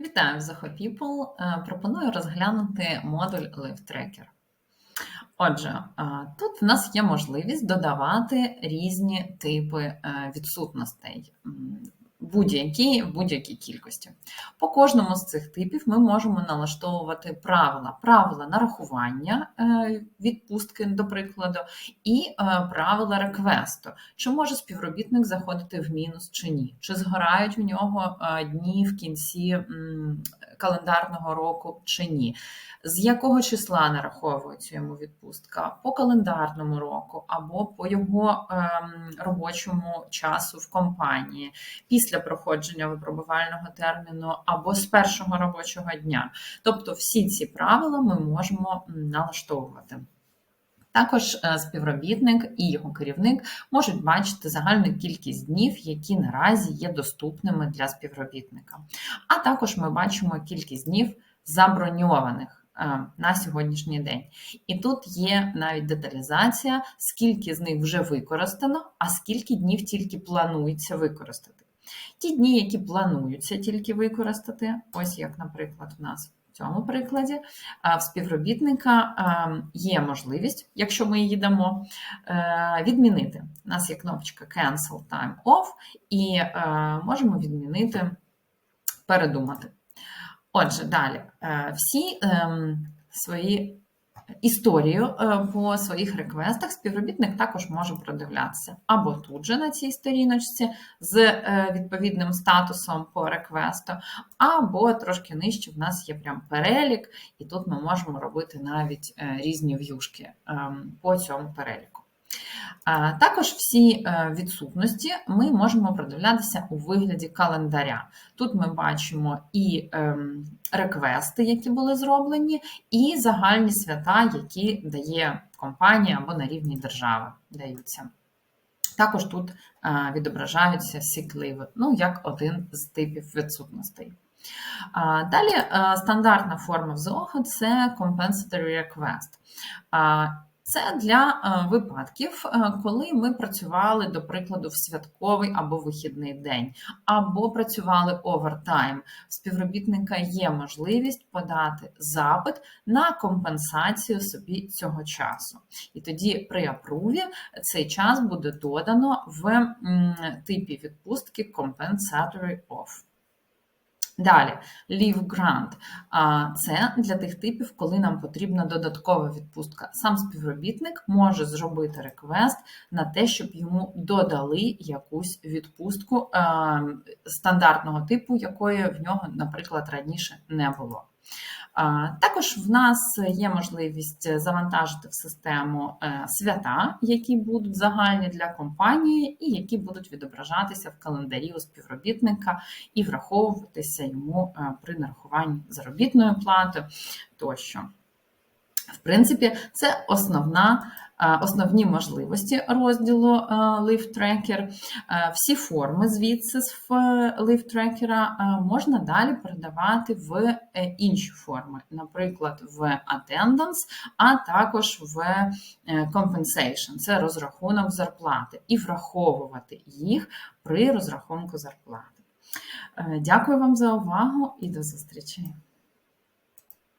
Вітаю Zoho People. Е, Пропоную розглянути модуль Live Tracker. Отже, е, тут в нас є можливість додавати різні типи е, відсутностей будь-які в будь-якій кількості. По кожному з цих типів ми можемо налаштовувати правила, правила нарахування е, відпустки, до прикладу, і е, правила реквесту. Чи може співробітник заходити в мінус чи ні? Чи згорають у нього е, дні в кінці календарного року чи ні? З якого числа нараховується йому відпустка? По календарному року або по його ем, робочому часу в компанії, після проходження випробувального терміну або з першого робочого дня. Тобто всі ці правила ми можемо налаштовувати. Також е, співробітник і його керівник можуть бачити загальну кількість днів, які наразі є доступними для співробітника. А також ми бачимо кількість днів заброньованих е, на сьогоднішній день. І тут є навіть деталізація, скільки з них вже використано, а скільки днів тільки планується використати. Ті дні, які плануються тільки використати, ось як, наприклад, в нас в цьому прикладі, в співробітника є можливість, якщо ми її дамо, е, відмінити. У нас є кнопочка Cancel Time Off, і е, можемо відмінити, передумати. Отже, далі, е, всі ем, свої історію е, по своїх реквестах співробітник також може продивлятися або тут же на цій сторіночці з е, відповідним статусом по реквесту, або трошки нижче в нас є прям перелік, і тут ми можемо робити навіть е, різні в'юшки ем, по цьому переліку. Також всі е, відсутності ми можемо продивлятися у вигляді календаря. Тут ми бачимо і ем, реквести, які були зроблені, і загальні свята, які дає компанія або на рівні держави даються. Також тут е, відображаються сікливи, ну, як один з типів відсутностей. Далі е, стандартна форма в ZOHO – це compensatory request. Це для е, випадків, е, коли ми працювали, до прикладу, в святковий або вихідний день, або працювали овертайм. В співробітника є можливість подати запит на компенсацію собі цього часу. І тоді при апруві цей час буде додано в типі відпустки Compensatory Off. Далі, leave grant. Це для тих типів, коли нам потрібна додаткова відпустка. Сам співробітник може зробити реквест на те, щоб йому додали якусь відпустку стандартного типу, якої в нього, наприклад, раніше не було. Також в нас є можливість завантажити в систему е, свята, які будуть загальні для компанії, і які будуть відображатися в календарі у співробітника і враховуватися йому е, при нарахуванні заробітної плати тощо. В принципі, це основна, основні можливості розділу е, Live Tracker. Е, всі форми звідси з Live Tracker можна далі передавати в інші форми, наприклад, в Attendance, а також в Compensation це розрахунок зарплати, і враховувати їх при розрахунку зарплати. Дякую вам за увагу і до зустрічі!